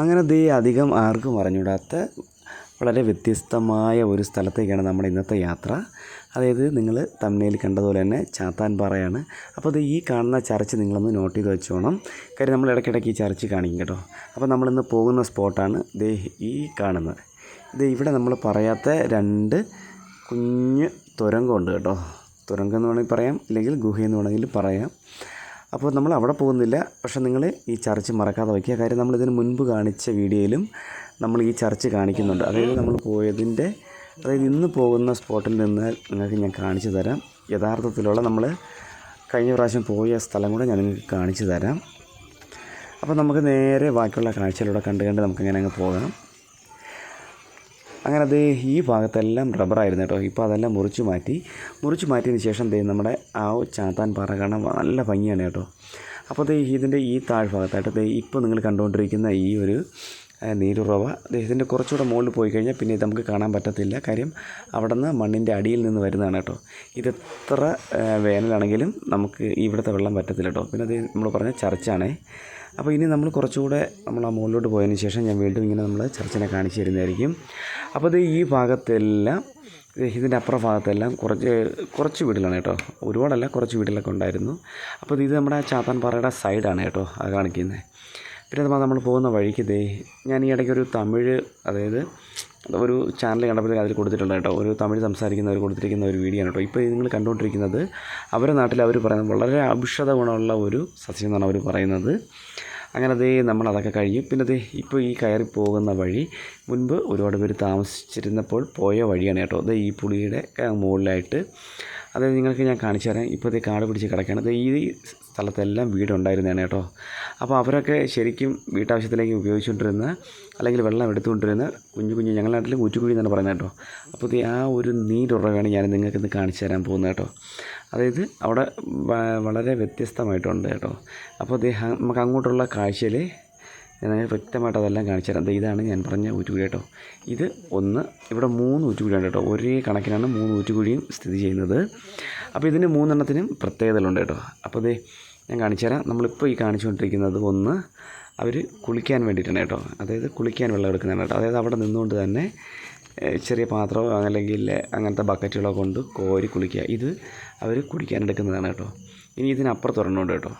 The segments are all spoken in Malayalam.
അങ്ങനെ ദേ അധികം ആർക്കും അറിഞ്ഞൂടാത്ത വളരെ വ്യത്യസ്തമായ ഒരു സ്ഥലത്തേക്കാണ് നമ്മുടെ ഇന്നത്തെ യാത്ര. അതായത് നിങ്ങൾ തമ്മനയിൽ കണ്ടതുപോലെ തന്നെ ചാത്താൻ ചാത്താൻപാറയാണ്. അപ്പോൾ അത് ഈ കാണുന്ന ചർച്ച് നിങ്ങളൊന്ന് നോട്ട് ചെയ്ത് വെച്ചോണം. കാര്യം നമ്മൾ ഇടയ്ക്കിടയ്ക്ക് ഈ ചർച്ച് കാണിക്കും കേട്ടോ. അപ്പോൾ നമ്മളിന്ന് പോകുന്ന സ്പോട്ടാണ് ദേ ഈ കാണുന്നത്. ഇത് ഇവിടെ നമ്മൾ പറയാത്ത രണ്ട് കുഞ്ഞ് തുരങ്കമുണ്ട് കേട്ടോ. തുരങ്കം എന്ന് വേണമെങ്കിൽ പറയാം ഇല്ലെങ്കിൽ ഗുഹയെന്ന് വേണമെങ്കിൽ പറയാം. അപ്പോൾ നമ്മൾ അവിടെ പോകുന്നില്ല. പക്ഷേ നിങ്ങൾ ഈ ചർച്ച് മറക്കാതെ വയ്ക്കുക. കാര്യം നമ്മൾ ഇതിന് മുൻപ് കാണിച്ച വീഡിയോയിലും നമ്മൾ ഈ ചർച്ച് കാണിക്കുന്നുണ്ട്. അതായത് നമ്മൾ പോയതിന്റെ അതായത് ഇന്ന് പോകുന്ന സ്പോട്ടിൽ നിന്ന് നിങ്ങൾക്ക് ഞാൻ കാണിച്ചു തരാം. യഥാർത്ഥത്തിലുള്ള നമ്മൾ കഴിഞ്ഞ പ്രാവശ്യം പോയ സ്ഥലം കൂടെ ഞാൻ നിങ്ങൾക്ക് കാണിച്ചു തരാം. അപ്പോൾ നമുക്ക് നേരെ ബാക്കിയുള്ള കാഴ്ചയിലൂടെ കണ്ട് കണ്ട് നമുക്കിങ്ങനെ അങ്ങ് പോകാം. അങ്ങനെ അത് ഈ ഭാഗത്തെല്ലാം റബ്ബറായിരുന്നു കേട്ടോ. ഇപ്പോൾ അതെല്ലാം മുറിച്ച് മാറ്റി. മുറിച്ച് മാറ്റിയതിന് ശേഷം ദേ നമ്മുടെ ആ ചാത്താൻ പാറ കാണാൻ നല്ല ഭംഗിയാണ് കേട്ടോ. അപ്പോൾ ദേ ഇതിന്റെ ഈ താഴ്ഭാഗത്തായിട്ട് ദേ ഇപ്പോൾ നിങ്ങൾ കണ്ടുകൊണ്ടിരിക്കുന്ന ഈ ഒരു നീരുറവ ഇതിന്റെ കുറച്ചുകൂടെ മുകളിൽ പോയി കഴിഞ്ഞാൽ പിന്നെ ഇത് നമുക്ക് കാണാൻ പറ്റത്തില്ല. കാര്യം അവിടെ നിന്ന് മണ്ണിന്റെ അടിയിൽ നിന്ന് വരുന്നതാണ് കേട്ടോ. ഇതെത്ര എത്ര വേനലാണെങ്കിലും നമുക്ക് ഇവിടുത്തെ വെള്ളം പറ്റത്തില്ല കേട്ടോ. പിന്നെ അത് നമ്മൾ പറഞ്ഞ ചർച്ചാണേ. അപ്പോൾ ഇനി നമ്മൾ കുറച്ചുകൂടെ നമ്മൾ ആ മുകളിലോട്ട് പോയതിന് ശേഷം ഞാൻ വീണ്ടും ഇങ്ങനെ നമ്മൾ ചർച്ചിനെ കാണിച്ചു തരുന്നതായിരിക്കും. അപ്പോൾ ഇത് ഈ ഭാഗത്തെല്ലാം ഇത് ഇതിന്റെ അപ്പുറ ഭാഗത്തെല്ലാം കുറച്ച് കുറച്ച് വീടുകളാണ് കേട്ടോ. ഒരുപാടല്ല കുറച്ച് വീടുകളൊക്കെ ഉണ്ടായിരുന്നു. അപ്പോൾ ഇത് നമ്മുടെ ചാത്താൻ പാറയുടെ സൈഡാണ് കേട്ടോ അത് കാണിക്കുന്നത്. പിന്നെ അതുപോലെ നമ്മൾ പോകുന്ന വഴിക്ക് ദേ ഞാൻ ഈ ഇടയ്ക്ക് ഒരു തമിഴ് അതായത് ഒരു ചാനൽ കണ്ടപ്പോഴത്തേക്ക് അതിൽ കൊടുത്തിട്ടുണ്ട് കേട്ടോ. ഒരു തമിഴ് സംസാരിക്കുന്നവർ കൊടുത്തിരിക്കുന്ന ഒരു വീഡിയോ ആണ് കേട്ടോ. ഇപ്പോൾ നിങ്ങൾ കണ്ടുകൊണ്ടിരിക്കുന്നത് അവരുടെ നാട്ടിൽ അവർ പറയുന്നത് വളരെ ഔഷധ ഗുണമുള്ള ഒരു സസ്യം എന്നാണ് അവർ പറയുന്നത്. അങ്ങനെ അതേ നമ്മൾ അതൊക്കെ കഴിയും പിന്നെ അതേ ഇപ്പോൾ ഈ കയറി പോകുന്ന വഴി മുൻപ് ഒരുപാട് പേര് താമസിച്ചിരുന്നപ്പോൾ പോയ വഴിയാണ് കേട്ടോ. അതേ ഈ പുളിയുടെ മുകളിലായിട്ട് അതായത് നിങ്ങൾക്ക് ഞാൻ കാണിച്ചു തരാം. ഇപ്പോൾ ദേ കാട് പിടിച്ച് കിടക്കുകയാണ്. ഈ സ്ഥലത്തെല്ലാം വീടുണ്ടായിരുന്നതാണ് കേട്ടോ. അപ്പോൾ അവരൊക്കെ ശരിക്കും വീട്ടാവശ്യത്തിലേക്ക് ഉപയോഗിച്ചുകൊണ്ടിരുന്ന അല്ലെങ്കിൽ വെള്ളം എടുത്തുകൊണ്ടിരുന്ന കുഞ്ഞു കുഞ്ഞു ഞങ്ങളുടെ നാട്ടിൽ ഊറ്റുകുഴി എന്നാണ് പറയുന്നത് കേട്ടോ. അപ്പോൾ ആ ഒരു നീരുറവാണ് ഞാൻ നിങ്ങൾക്ക് ഇന്ന് കാണിച്ചു തരാൻ പോകുന്നത് കേട്ടോ. അതായത് അവിടെ വളരെ വ്യത്യസ്തമായിട്ടുണ്ട് കേട്ടോ. അപ്പോൾ നമുക്ക് അങ്ങോട്ടുള്ള കാഴ്ചയിൽ ഞാൻ വ്യക്തമായിട്ട് അതെല്ലാം കാണിച്ചു തരാം. ഇതാണ് ഞാൻ പറഞ്ഞ ഊറ്റുകുഴി കേട്ടോ. ഇത് ഒന്ന് ഇവിടെ മൂന്ന് ഊറ്റുകുഴിയുണ്ട് കേട്ടോ. ഒരേ കണക്കിനാണ് മൂന്ന് ഊറ്റുകുഴിയും സ്ഥിതി ചെയ്യുന്നത്. അപ്പോൾ ഇതിന് മൂന്നെണ്ണത്തിനും പ്രത്യേകതകളുണ്ട് കേട്ടോ. അപ്പോൾ ദേ ഞാൻ കാണിച്ചു തരാം. നമ്മളിപ്പോൾ ഈ കാണിച്ചുകൊണ്ടിരിക്കുന്നത് ഒന്ന് അവർ കുളിക്കാൻ വേണ്ടിയിട്ടാണ് കേട്ടോ. അതായത് കുളിക്കാൻ വെള്ളം എടുക്കുന്നതാണ് കേട്ടോ. അതായത് അവിടെ നിന്നുകൊണ്ട് തന്നെ ചെറിയ പാത്രമോ അല്ലെങ്കിൽ അങ്ങനത്തെ ബക്കറ്റുകളോ കൊണ്ട് കോരി കുളിക്കുക. ഇത് അവർ കുടിക്കാൻ എടുക്കുന്നതാണ് കേട്ടോ. ഇനി ഇതിനപ്പുറത്ത് ഒരെണ്ണമുണ്ട് കേട്ടോ.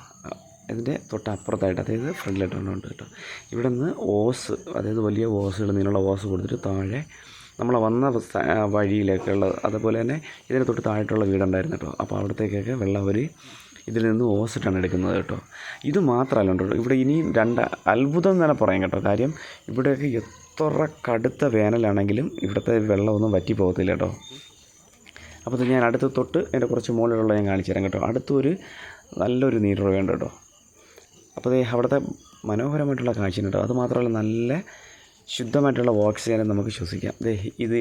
ഇതിന്റെ തൊട്ടപ്പുറത്തായിട്ട് അതായത് ഫ്രണ്ടിലായിട്ട് ഒരെണ്ണമുണ്ട് കേട്ടോ. ഇവിടെ നിന്ന് ഓസ് അതായത് വലിയ ഓസുകൾ നീളമുള്ള ഓസ് കൊടുത്തിട്ട് താഴെ നമ്മൾ വന്ന സ്ഥ- ഉള്ളത് വഴിയിലേക്കുള്ള അതുപോലെ തന്നെ ഇതിന് തൊട്ട് താഴെയുള്ള വീടുണ്ടായിരുന്നു കേട്ടോ. അപ്പോൾ അവിടത്തേക്കൊക്കെ വെള്ളം അവർ ഇതിൽ നിന്ന് ഓസിട്ടാണ് എടുക്കുന്നത് കേട്ടോ. ഇത് മാത്രമല്ല കേട്ടോ ഇവിടെ ഇനിയും രണ്ട് അത്ഭുതം എന്ന് തന്നെ പറയാം കേട്ടോ. കാര്യം ഇവിടെയൊക്കെ എത്ര കടുത്ത വേനലാണെങ്കിലും ഇവിടുത്തെ വെള്ളമൊന്നും വറ്റി പോകത്തില്ല കേട്ടോ. അപ്പോൾ ഞാൻ അടുത്ത് തൊട്ട് എന്റെ കുറച്ച് മുകളിലുള്ള ഞാൻ കാണിച്ചു തരാം കേട്ടോ. അടുത്തൊരു നല്ലൊരു നീരുറവയുണ്ട് കേട്ടോ. അപ്പോൾ അത് അവിടുത്തെ മനോഹരമായിട്ടുള്ള കാഴ്ച കേട്ടോ അതുമാത്രമല്ല നല്ല ശുദ്ധമായിട്ടുള്ള ഓക്സിജനെ നമുക്ക് ശ്വസിക്കാം. ദേ ഇത്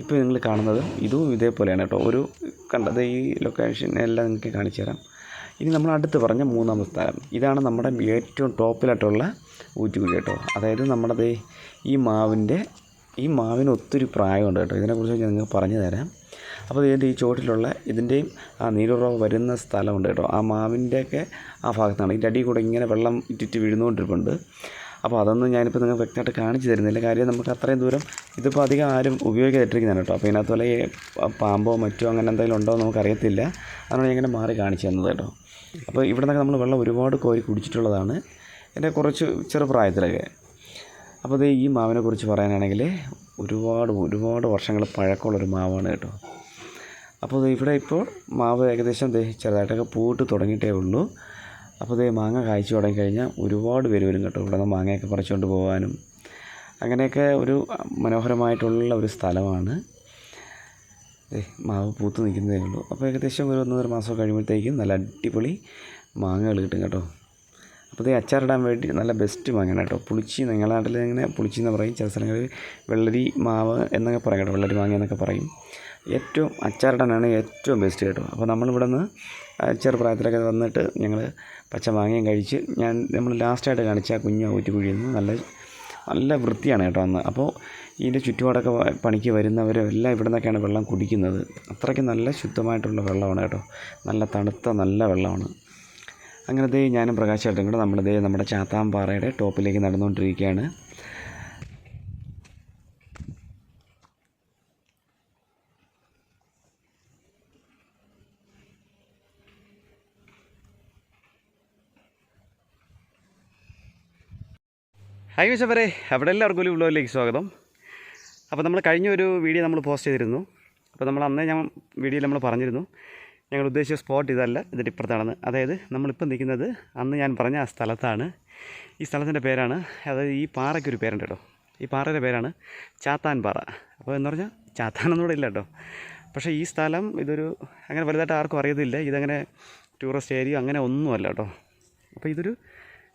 ഇപ്പോൾ നിങ്ങൾ കാണുന്നത് ഇതും ഇതേപോലെയാണ് കേട്ടോ. ഒരു കണ്ടത് ഈ ലൊക്കേഷൻ എല്ലാം നിങ്ങൾക്ക് കാണിച്ചു തരാം. ഇനി നമ്മൾ അടുത്ത് പറഞ്ഞ മൂന്നാമത്തെ സ്ഥലം. ഇതാണ് നമ്മുടെ ഏറ്റവും ടോപ്പിലായിട്ടുള്ള ഊറ്റുകുഴി കേട്ടോ. അതായത് നമ്മുടെ ഈ മാവിന്റെ ഈ മാവിന് ഒത്തിരി പ്രായമുണ്ട് കേട്ടോ. ഇതിനെക്കുറിച്ച് ഞാൻ നിങ്ങൾക്ക് പറഞ്ഞു തരാം. അപ്പോൾ ഇതിന്റെ ഈ ചുവട്ടിലുള്ള ഇതിന്റെയും ആ നീലുറവ് വരുന്ന സ്ഥലമുണ്ട് കേട്ടോ. ആ മാവിന്റെയൊക്കെ ആ ഭാഗത്താണ്. ഇതിന്റെ അടിയിൽ കൂടെ ഇങ്ങനെ വെള്ളം ഇറ്റിറ്റ് വീഴുന്നുകൊണ്ടിരിപ്പുണ്ട് അപ്പോൾ അതൊന്നും ഞാനിപ്പോൾ നിങ്ങൾക്ക് വ്യക്തമായിട്ട് കാണിച്ചു തരുന്നില്ല. കാര്യം നമുക്ക് അത്രയും ദൂരം ഇതിപ്പോൾ അധികം ആരും ഉപയോഗിക്കാതിട്ടിരിക്കുന്നതാണ് കേട്ടോ. അപ്പോൾ ഇതിനകത്ത് വല്ല പാമ്പോ മറ്റോ അങ്ങനെ എന്തെങ്കിലും ഉണ്ടോ എന്ന് നമുക്കറിയത്തില്ല അതാണ് ഞാൻ ഇങ്ങനെ മാറി കാണിച്ചു തന്നത് കേട്ടോ. അപ്പോൾ ഇവിടെ നിന്നൊക്കെ നമ്മൾ വെള്ളം ഒരുപാട് കോരി കുടിച്ചിട്ടുള്ളതാണ്. എന്റെ കുറച്ച് ചെറുപ്രായത്തിലൊക്കെ അപ്പോൾ ഇത് ഈ മാവിനെ കുറിച്ച് പറയാനാണെങ്കിൽ ഒരുപാട് ഒരുപാട് വർഷങ്ങൾ പഴക്കമുള്ളൊരു മാവാണ് കേട്ടോ. അപ്പോൾ ഇവിടെ ഇപ്പോൾ മാവ് ഏകദേശം ചെറുതായിട്ടൊക്കെ പൂവിട്ട് തുടങ്ങിയിട്ടേ ഉള്ളൂ. അപ്പോൾ ദേ മാങ്ങ കായ്ച്ചു തുടങ്ങിക്കഴിഞ്ഞാൽ ഒരുപാട് പേര് വരും കേട്ടോ ഇവിടെ നിന്ന് മാങ്ങയൊക്കെ പറിച്ചുകൊണ്ട് പോകാനും. അങ്ങനെയൊക്കെ ഒരു മനോഹരമായിട്ടുള്ള ഒരു സ്ഥലമാണ്. മാവ് പൂത്ത് നിൽക്കുന്നതേ ഉള്ളൂ. അപ്പോൾ ഏകദേശം ഒരു ഒന്നര മാസം കഴിയുമ്പോഴത്തേക്കും നല്ല അടിപൊളി മാങ്ങകൾ കിട്ടും കേട്ടോ. അപ്പോൾ ഇത് അച്ചാറിടാൻ വേണ്ടി നല്ല ബെസ്റ്റ് മാങ്ങയാണ് കേട്ടോ. പുളിച്ചി നിങ്ങളുടെ നാട്ടിൽ ഇങ്ങനെ പുളിച്ചി എന്ന് പറയും. ചില സ്ഥലങ്ങളിൽ വെള്ളരി മാവ് എന്നൊക്കെ പറയും കേട്ടോ. വെള്ളരി മാങ്ങ എന്നൊക്കെ പറയും. ഏറ്റവും അച്ചാറിടാനാണ് ഏറ്റവും ബെസ്റ്റ് കേട്ടോ. അപ്പോൾ നമ്മളിവിടെ നിന്ന് ചെറുപ്രായത്തിലൊക്കെ വന്നിട്ട് ഞങ്ങൾ പച്ച മാങ്ങയും കഴിച്ച് ഞാൻ നമ്മൾ ലാസ്റ്റായിട്ട് കാണിച്ച ആ കുഞ്ഞു ഊറ്റുകുഴിയിൽ നിന്ന് നല്ല നല്ല വൃത്തിയാണ് കേട്ടോ അന്ന്. അപ്പോൾ ഇതിന്റെ ചുറ്റുപാടൊക്കെ പണിക്ക് വരുന്നവരെല്ലാം ഇവിടെ നിന്നൊക്കെയാണ് വെള്ളം കുടിക്കുന്നത്. അത്രയ്ക്ക് നല്ല ശുദ്ധമായിട്ടുള്ള വെള്ളമാണ് കേട്ടോ. നല്ല തണുത്ത നല്ല വെള്ളമാണ്. അങ്ങനെ ദേ ഞാനും ചേട്ടൻ കൂടെ നമ്മൾ ദേ നമ്മുടെ ചാത്താമ്പാറയുടെ ടോപ്പിലേക്ക് നടന്നുകൊണ്ടിരിക്കുകയാണ്. ഹായ് വിശവരെ അവിടെ എല്ലാവർക്കും ഒരു വ്ലോഗിലേക്ക് സ്വാഗതം. അപ്പോൾ നമ്മൾ കഴിഞ്ഞ ഒരു വീഡിയോ നമ്മൾ പോസ്റ്റ് ചെയ്തിരുന്നു. അപ്പോൾ നമ്മൾ അന്നേ ഞാൻ വീഡിയോയിൽ നമ്മൾ പറഞ്ഞിരുന്നു. ഞങ്ങൾ ഉദ്ദേശിച്ച സ്പോട്ട് ഇതല്ല ഇതിന്റെ ഇപ്പുറത്താണെന്ന്. അതായത് നമ്മളിപ്പോൾ നിൽക്കുന്നത് അന്ന് ഞാൻ പറഞ്ഞ ആ സ്ഥലത്താണ്. ഈ സ്ഥലത്തിന്റെ പേരാണ് അതായത് ഈ പാറയ്ക്കൊരു പേരുണ്ട് കേട്ടോ. ഈ പാറയുടെ പേരാണ് ചാത്താൻ പാറ. അപ്പോൾ എന്ന് പറഞ്ഞാൽ ചാത്താനൊന്നും ഇല്ല കേട്ടോ. പക്ഷേ ഈ സ്ഥലം ഇതൊരു അങ്ങനെ വലുതായിട്ട് ആർക്കും അറിയത്തില്ല. ഇതങ്ങനെ ടൂറിസ്റ്റ് ഏരിയ അങ്ങനെ ഒന്നുമല്ല കേട്ടോ. അപ്പോൾ ഇതൊരു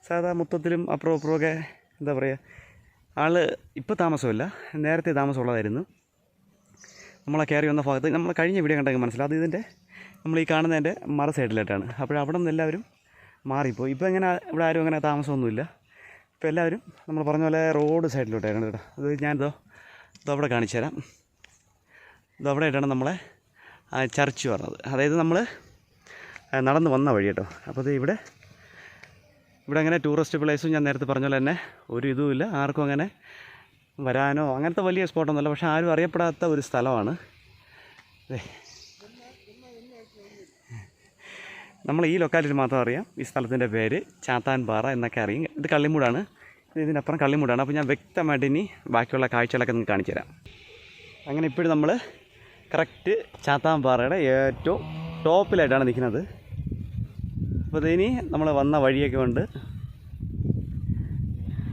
സാധാ മൊത്തത്തിലും അപ്പുറം അപ്പുറമൊക്കെ എന്താ പറയുക ആൾ ഇപ്പോൾ താമസമില്ല. നേരത്തെ താമസമുള്ളതായിരുന്നു. നമ്മളെ കയറി വന്ന ഭാഗത്ത് നമ്മൾ കഴിഞ്ഞ വീഡിയോ കണ്ടെങ്കിൽ മനസ്സിലാവും അത് ഇതിന്റെ നമ്മൾ ഈ കാണുന്നതിന്റെ മറ സൈഡിലായിട്ടാണ്. അപ്പോൾ അവിടെ നിന്ന് എല്ലാവരും മാറിപ്പോയി. ഇപ്പോൾ ഇങ്ങനെ ഇവിടെ ആരും അങ്ങനെ താമസമൊന്നുമില്ല. ഇപ്പോൾ എല്ലാവരും നമ്മൾ പറഞ്ഞ പോലെ റോഡ് സൈഡിലോട്ടാണ് കേട്ടോ. അത് ഞാനിതോ ഇതോ അവിടെ കാണിച്ചു തരാം. ഇത് അവിടെ ആയിട്ടാണ് നമ്മളെ ചർച്ച് പറഞ്ഞത്. അതായത് നമ്മൾ നടന്ന് വന്ന വഴി കേട്ടോ അപ്പോൾ ഇത് ഇവിടെ ഇവിടെ അങ്ങനെ ടൂറിസ്റ്റ് പ്ലേസും ഞാൻ നേരത്തെ പറഞ്ഞ പോലെ തന്നെ ഒരു ഇതുമില്ല ആർക്കും അങ്ങനെ വരാനോ അങ്ങനത്തെ വലിയ സ്പോട്ടൊന്നുമല്ല പക്ഷേ ആരും അറിയപ്പെടാത്ത ഒരു സ്ഥലമാണ്. നമ്മൾ ഈ ലൊക്കാലിറ്റി മാത്രം അറിയാം. ഈ സ്ഥലത്തിന്റെ പേര് ചാത്താൻ പാറ എന്നൊക്കെ അറിയും. ഇത് കള്ളിമൂടാണ്. ഇതിനപ്പുറം കള്ളിമൂടാണ്. അപ്പോൾ ഞാൻ വ്യക്തമായിട്ട് ഇനി ബാക്കിയുള്ള കാഴ്ചകളൊക്കെ നിങ്ങൾക്ക് കാണിച്ചു തരാം. അങ്ങനെ ഇപ്പോഴും നമ്മൾ കറക്റ്റ് ചാത്താൻ പാറയുടെ ഏറ്റവും ടോപ്പിലായിട്ടാണ് നിൽക്കുന്നത്. അപ്പോൾ ഇനി നമ്മൾ വന്ന വഴിയൊക്കെ കൊണ്ട്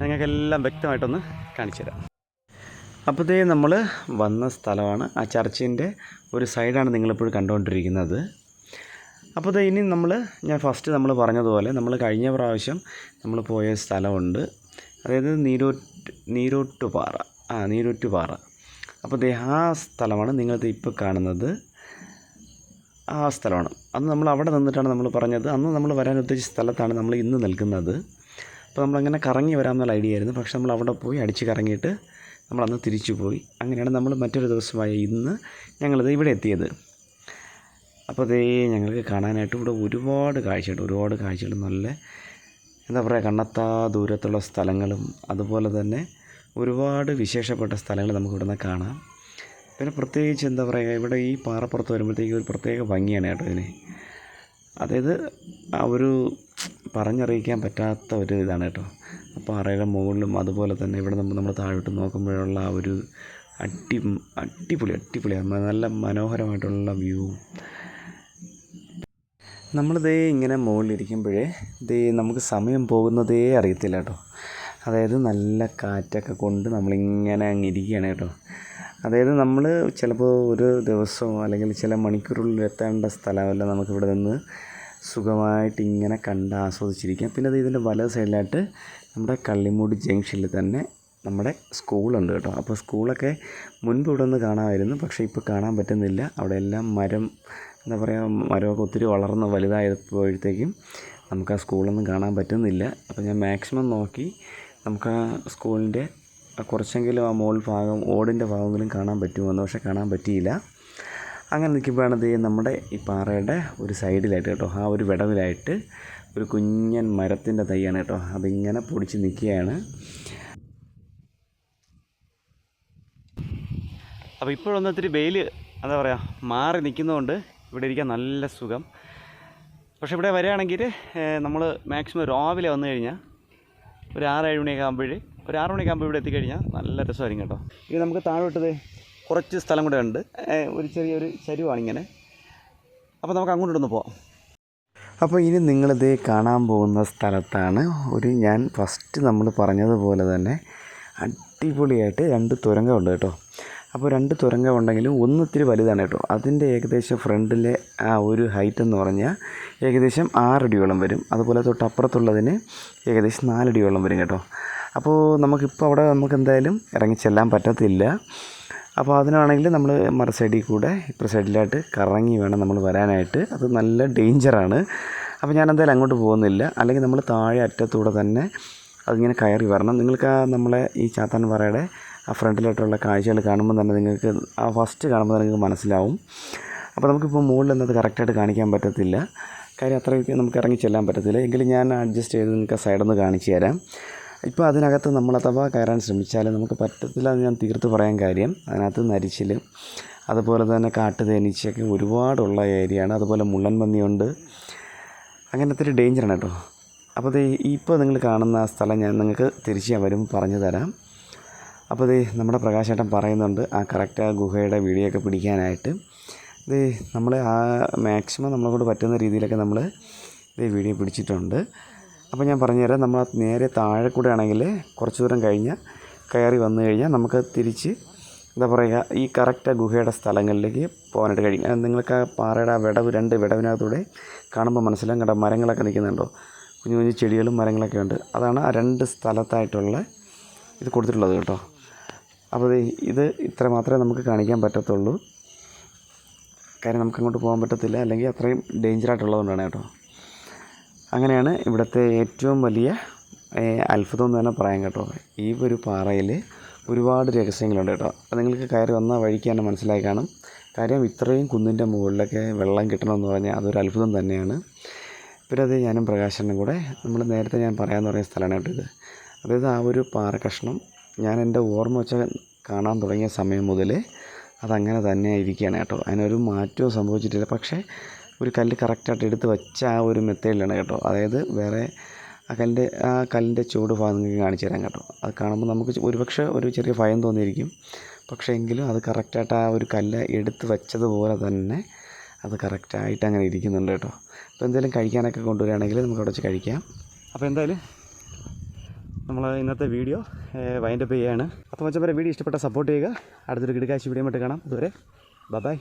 നിങ്ങൾക്കെല്ലാം വ്യക്തമായിട്ടൊന്ന് കാണിച്ചു തരാം. അപ്പോഴത്തേ നമ്മൾ വന്ന സ്ഥലമാണ്. ആ ചർച്ചിന്റെ ഒരു സൈഡാണ് നിങ്ങളിപ്പോഴും കണ്ടുകൊണ്ടിരിക്കുന്നത്. അപ്പോൾ ഇനി നമ്മൾ ഞാൻ ഫസ്റ്റ് നമ്മൾ പറഞ്ഞതുപോലെ നമ്മൾ കഴിഞ്ഞ പ്രാവശ്യം നമ്മൾ പോയ സ്ഥലമുണ്ട്. അതായത് നീരോട്ട് നീരോട്ടുപാറ. ആ നീരോറ്റുപാറ അപ്പോൾ ആ സ്ഥലമാണ് നിങ്ങളിത് ഇപ്പോൾ കാണുന്നത്. ആ സ്ഥലമാണ്. അന്ന് നമ്മൾ അവിടെ നിന്നിട്ടാണ് നമ്മൾ പറഞ്ഞത്. അന്ന് നമ്മൾ വരാൻ ഉദ്ദേശിച്ച സ്ഥലത്താണ് നമ്മൾ ഇന്ന് നിൽക്കുന്നത്. അപ്പോൾ നമ്മളങ്ങനെ കറങ്ങി വരാമെന്നുള്ള ഐഡിയ ആയിരുന്നു. പക്ഷെ നമ്മൾ അവിടെ പോയി അടിച്ച് കറങ്ങിയിട്ട് നമ്മൾ അന്ന് തിരിച്ചു പോയി. അങ്ങനെയാണ് നമ്മൾ മറ്റൊരു ദിവസമായ ഇന്ന് ഞങ്ങളിത് ഇവിടെ എത്തിയത്. അപ്പോൾ അതേ ഞങ്ങൾക്ക് കാണാനായിട്ട് ഇവിടെ ഒരുപാട് കാഴ്ചയുണ്ട് ഒരുപാട് കാഴ്ചകൾ. നല്ല എന്താ പറയുക കണ്ണത്താ ദൂരത്തുള്ള സ്ഥലങ്ങളും അതുപോലെ തന്നെ ഒരുപാട് വിശേഷപ്പെട്ട സ്ഥലങ്ങൾ നമുക്ക് ഇവിടുന്ന് കാണാം. പിന്നെ പ്രത്യേകിച്ച് എന്താ പറയുക ഇവിടെ ഈ പാറപ്പുറത്ത് വരുമ്പോഴത്തേക്ക് ഒരു പ്രത്യേക ഭംഗിയാണ് കേട്ടോ ഇതിന്. അതായത് ആ ഒരു പറഞ്ഞറിയിക്കാൻ പറ്റാത്ത ഒരു ഇതാണ് കേട്ടോ. ആ പാറയുടെ മുകളിലും അതുപോലെ തന്നെ ഇവിടെ നമ്മൾ നമ്മൾ താഴോട്ട് നോക്കുമ്പോഴുള്ള ആ ഒരു അടി അടിപൊളി അടിപൊളിയാണ് നല്ല മനോഹരമായിട്ടുള്ള വ്യൂ. നമ്മളിതേ ഇങ്ങനെ മുകളിലിരിക്കുമ്പോഴേ ഇതേ നമുക്ക് സമയം പോകുന്നതേ അറിയത്തില്ല കേട്ടോ. അതായത് നല്ല കാറ്റൊക്കെ കൊണ്ട് നമ്മളിങ്ങനെ അങ്ങ് ഇരിക്കുകയാണ് കേട്ടോ. അതായത് നമ്മൾ ചിലപ്പോൾ ഒരു ദിവസമോ അല്ലെങ്കിൽ ചില മണിക്കൂറുകളിൽ എത്തേണ്ട സ്ഥലമല്ല നമുക്കിവിടെ നിന്ന് സുഖമായിട്ട് ഇങ്ങനെ കണ്ട് ആസ്വദിച്ചിരിക്കാം. പിന്നെ അത് ഇതിന്റെ വലത് സൈഡിലായിട്ട് നമ്മുടെ കള്ളിമൂട് ജംഗ്ഷനിൽ തന്നെ നമ്മുടെ സ്കൂളുണ്ട് കേട്ടോ. അപ്പോൾ സ്കൂളൊക്കെ മുൻപ് ഇവിടെ നിന്ന് കാണാമായിരുന്നു. പക്ഷേ ഇപ്പോൾ കാണാൻ പറ്റുന്നില്ല. അവിടെ എല്ലാം മരം എന്താ പറയുക മരമൊക്കെ ഒത്തിരി വളർന്ന് വലുതായപ്പോഴത്തേക്കും നമുക്ക് ആ സ്കൂളൊന്നും കാണാൻ പറ്റുന്നില്ല. അപ്പോൾ ഞാൻ മാക്സിമം നോക്കി നമുക്ക് ആ സ്കൂളിന്റെ കുറച്ചെങ്കിലും ആ മോൾ ഭാഗം ഓടിന്റെ ഭാഗമെങ്കിലും കാണാൻ പറ്റുമെന്ന് പക്ഷേ കാണാൻ പറ്റിയില്ല. അങ്ങനെ നിൽക്കുമ്പോഴാണ് ഇത് നമ്മുടെ ഈ പാറയുടെ ഒരു സൈഡിലായിട്ട് കേട്ടോ ആ ഒരു വിടവിലായിട്ട് ഒരു കുഞ്ഞൻ മരത്തിന്റെ തൈയാണ് കേട്ടോ അതിങ്ങനെ പൊടിച്ച് നിൽക്കുകയാണ്. അപ്പോൾ ഇപ്പോഴൊന്നും ഇത്തിരി വെയിൽ എന്താ പറയുക മാറി നിൽക്കുന്നതുകൊണ്ട് ഇവിടെ ഇരിക്കാൻ നല്ല സുഖം. പക്ഷേ ഇവിടെ വരികയാണെങ്കിൽ നമ്മൾ മാക്സിമം രാവിലെ വന്നു കഴിഞ്ഞാൽ ഒരു ആറ് ഏഴ് മണിയൊക്കെ ആകുമ്പോൾ ഒരു ആറ് മണിക്കാകുമ്പോൾ ഇവിടെ എത്തിക്കഴിഞ്ഞാൽ നല്ല രസമായിരിക്കും കേട്ടോ. ഇനി നമുക്ക് താഴോട്ടത് കുറച്ച് സ്ഥലം കൂടെ ഉണ്ട്. ഒരു ചെറിയൊരു ചരിവാണ് ഇങ്ങനെ. അപ്പോൾ നമുക്ക് അങ്ങോട്ട് അങ്ങോട്ടൊന്ന് പോവാം. അപ്പോൾ ഇനി നിങ്ങളിത് കാണാൻ പോകുന്ന സ്ഥലത്താണ് ഒരു ഞാൻ ഫസ്റ്റ് നമ്മൾ പറഞ്ഞതുപോലെ തന്നെ അടിപൊളിയായിട്ട് രണ്ട് തുരങ്കമുണ്ട് കേട്ടോ. അപ്പോൾ രണ്ട് തുരങ്കം ഉണ്ടെങ്കിലും ഒന്നിത്തിരി വലുതാണ് കേട്ടോ. അതിന്റെ ഏകദേശം ഫ്രണ്ടിലെ ആ ഒരു ഹൈറ്റ് എന്ന് പറഞ്ഞാൽ ഏകദേശം ആറടിയോളം വരും. അതുപോലെ തൊട്ടപ്പുറത്തുള്ളതിന് ഏകദേശം നാലടിയോളം വരും കേട്ടോ. അപ്പോൾ നമുക്കിപ്പോൾ അവിടെ നമുക്ക് എന്തായാലും ഇറങ്ങി ചെല്ലാൻ പറ്റത്തില്ല. അപ്പോൾ അതിനാണെങ്കിൽ നമ്മൾ മറ സൈഡിൽ കൂടെ ഇപ്പുറ സൈഡിലായിട്ട് കറങ്ങി വേണം നമ്മൾ വരാനായിട്ട്. അത് നല്ല ഡേഞ്ചറാണ് അപ്പോൾ ഞാൻ എന്തായാലും അങ്ങോട്ട് പോകുന്നില്ല. അല്ലെങ്കിൽ നമ്മൾ താഴെ അറ്റത്തൂടെ തന്നെ അതിങ്ങനെ കയറി വരണം. നിങ്ങൾക്ക് ആ നമ്മളെ ഈ ചാത്താൻ പറയുടെ ആ ഫ്രണ്ടിലായിട്ടുള്ള കാഴ്ചകൾ കാണുമ്പോൾ തന്നെ നിങ്ങൾക്ക് ആ ഫസ്റ്റ് കാണുമ്പോൾ നിങ്ങൾക്ക് മനസ്സിലാവും. അപ്പോൾ നമുക്കിപ്പോൾ മുകളിൽ എന്നത് കറക്റ്റായിട്ട് കാണിക്കാൻ പറ്റത്തില്ല. കാര്യം അത്രയ്ക്ക് നമുക്ക് ഇറങ്ങി ചെല്ലാൻ പറ്റത്തില്ല. എങ്കിലും ഞാൻ അഡ്ജസ്റ്റ് ചെയ്ത് നിങ്ങൾക്ക് സൈഡിൽ നിന്ന് കാണിച്ചു തരാം. ഇപ്പോൾ അതിനകത്ത് നമ്മൾ അഥവാ കയറാൻ ശ്രമിച്ചാൽ നമുക്ക് പറ്റത്തില്ല എന്ന് ഞാൻ തീർത്ത് പറയാൻ കാര്യം. അതിനകത്ത് നരിച്ചിൽ അതുപോലെ തന്നെ കാട്ടു തേനീച്ചയൊക്കെ ഒരുപാടുള്ള ഏരിയയാണ്. അതുപോലെ മുള്ളൻ പന്നിയുണ്ട്. അങ്ങനത്തെ ഒരു ഡേഞ്ചറാണ് കേട്ടോ. അപ്പോൾ ദേ ഇപ്പോൾ നിങ്ങൾ കാണുന്ന ആ സ്ഥലം ഞാൻ നിങ്ങൾക്ക് തിരിച്ച് ഞാൻ വരുമ്പോൾ പറഞ്ഞു തരാം. അപ്പോൾ ദേ നമ്മുടെ പ്രകാശേട്ടൻ പറയുന്നുണ്ട് ആ കറക്റ്റ് ആ ഗുഹയുടെ വീഡിയോ ഒക്കെ പിടിക്കാനായിട്ട്. ദേ നമ്മൾ ആ മാക്സിമം നമ്മളെ കൊണ്ട് പറ്റുന്ന രീതിയിലൊക്കെ നമ്മൾ ദേ വീഡിയോ പിടിച്ചിട്ടുണ്ട്. അപ്പോൾ ഞാൻ പറഞ്ഞുതരാം. നമ്മൾ നേരെ താഴെ കൂടെ ആണെങ്കിൽ കുറച്ച് ദൂരം കഴിഞ്ഞ് കയറി വന്നു കഴിഞ്ഞാൽ നമുക്ക് തിരിച്ച് എന്താ പറയുക ഈ കറക്റ്റ് ഗുഹയുടെ സ്ഥലങ്ങളിലേക്ക് പോകാനായിട്ട് കഴിയും. നിങ്ങൾക്ക് ആ പാറയുടെ ആ വിടവ് രണ്ട് വിടവിനകത്തൂടെ കാണുമ്പോൾ മനസ്സിലാകും കണ്ട മരങ്ങളൊക്കെ നിൽക്കുന്നുണ്ടോ? കുഞ്ഞു കുഞ്ഞു ചെടികളും മരങ്ങളൊക്കെ ഉണ്ട്. അതാണ് ആ രണ്ട് സ്ഥലത്തായിട്ടുള്ള ഇത് കൊടുത്തിട്ടുള്ളത് കേട്ടോ. അപ്പോൾ ഇത് ഇത്ര മാത്രമേ നമുക്ക് കാണിക്കാൻ പറ്റത്തുള്ളൂ. കാര്യം നമുക്ക് അങ്ങോട്ട് പോകാൻ പറ്റത്തില്ല. അല്ലെങ്കിൽ അത്രയും ഡേഞ്ചറായിട്ടുള്ളതുകൊണ്ടാണ് കേട്ടോ. അങ്ങനെയാണ് ഇവിടുത്തെ ഏറ്റവും വലിയ അത്ഭുതം എന്ന് തന്നെ പറയാം കേട്ടോ. ഈ ഒരു പാറയിൽ ഒരുപാട് രഹസ്യങ്ങളുണ്ട് കേട്ടോ. അപ്പോൾ നിങ്ങൾക്ക് കയറി വന്ന വഴിക്ക് തന്നെ മനസ്സിലായി കാണും. കാര്യം ഇത്രയും കുന്നിന്റെ മുകളിലൊക്കെ വെള്ളം കിട്ടണമെന്ന് പറഞ്ഞാൽ അതൊരു അത്ഭുതം തന്നെയാണ്. പിന്നെ അത് ഞാനും പ്രകാശനും കൂടെ നമ്മൾ നേരത്തെ ഞാൻ പറയാൻ പറയുന്ന സ്ഥലമാണ് കേട്ടോ ഇത്. അതായത് ആ ഒരു പാറ കഷ്ണം ഞാൻ എന്റെ ഓർമ്മ വെച്ച കാണാൻ തുടങ്ങിയ സമയം മുതൽ അതങ്ങനെ തന്നെ ഇരിക്കുകയാണ് കേട്ടോ. അതിനൊരു മാറ്റവും സംഭവിച്ചിട്ടില്ല. പക്ഷേ ഒരു കല്ല് കറക്റ്റായിട്ട് എടുത്ത് വെച്ച ആ ഒരു മെത്തേഡിലാണ് കേട്ടോ. അതായത് വേറെ ആ കല്ലിന്റെ ആ കല്ലിന്റെ ചൂട് ഭാഗം നിങ്ങൾക്ക് കാണിച്ചു തരാം കേട്ടോ. അത് കാണുമ്പോൾ നമുക്ക് ഒരുപക്ഷെ ഒരു ചെറിയ ഭയം തോന്നിയിരിക്കും. പക്ഷേ എങ്കിലും അത് കറക്റ്റായിട്ട് ആ ഒരു കല്ല് എടുത്ത് വെച്ചതുപോലെ തന്നെ അത് കറക്റ്റായിട്ട് അങ്ങനെ ഇരിക്കുന്നുണ്ട് കേട്ടോ. അപ്പോൾ എന്തെങ്കിലും കഴിക്കാനൊക്കെ കൊണ്ടുവരികയാണെങ്കിൽ നമുക്ക് അവിടെ വെച്ച് കഴിക്കാം. അപ്പോൾ എന്തായാലും നമ്മൾ ഇന്നത്തെ വീഡിയോ വൈൻഡപ്പ് ചെയ്യുകയാണ്. അപ്പോൾ മച്ചപ്പരെ വീഡിയോ ഇഷ്ടപ്പെട്ട സപ്പോർട്ട് ചെയ്യുക. അടുത്തൊരു കിടക്കാശി വീഡിയോ ആയിട്ട് കാണാം. അതുവരെ ബൈ